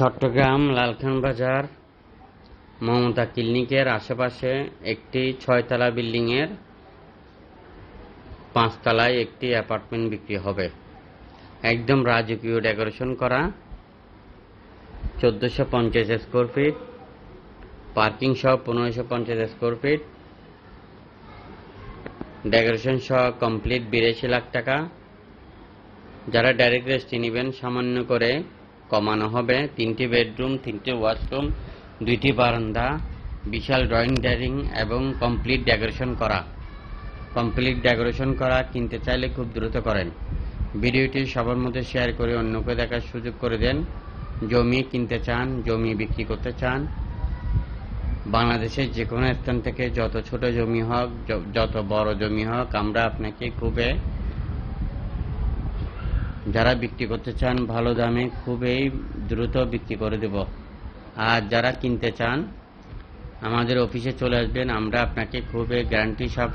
চট্টগ্রাম লালখান বাজার, মমতা ক্লিনিকের আশেপাশে একটি ছয়তলা বিল্ডিংয়ের পাঁচতলায় একটি অ্যাপার্টমেন্ট বিক্রি হবে। একদম রাজকীয় ডেকোরেশন করা, চোদ্দোশো পঞ্চাশ স্কোয়ার ফিট পার্কিং সহ পনেরোশো পঞ্চাশ স্কোয়ার ফিট ডেকোরেশন সহ কমপ্লিট বিরাশি লাখ টাকা। যারা ডাইরেক্ট রেজিস্ট্রি নেবেন, সামান্য করে কমানো হবে। তিনটি বেডরুম, তিনটি ওয়াশরুম, দুইটি বারান্দা, বিশাল ড্রয়িং, ডাইনিং এবং কমপ্লিট ডেকোরেশন করা। কমপ্লিট ডেকোরেশন করা কিনতে চাইলে খুব দ্রুত করেন। ভিডিওটি সবার মধ্যে শেয়ার করে অন্যকে দেখার সুযোগ করে দেন। জমি কিনতে চান, জমি বিক্রি করতে চান, বাংলাদেশের যে কোনো স্থান থেকে যত ছোট জমি হোক যত বড় জমি হোক, আমরা আপনাকে খুবই যারা বিক্রি করতে চান ভালো দামে খুবই দ্রুত বিক্রি করে দেব। আর যারা কিনতে চান, আমাদের অফিসে চলে আসবেন, আমরা আপনাকে খুবই গ্যারান্টি সহকারে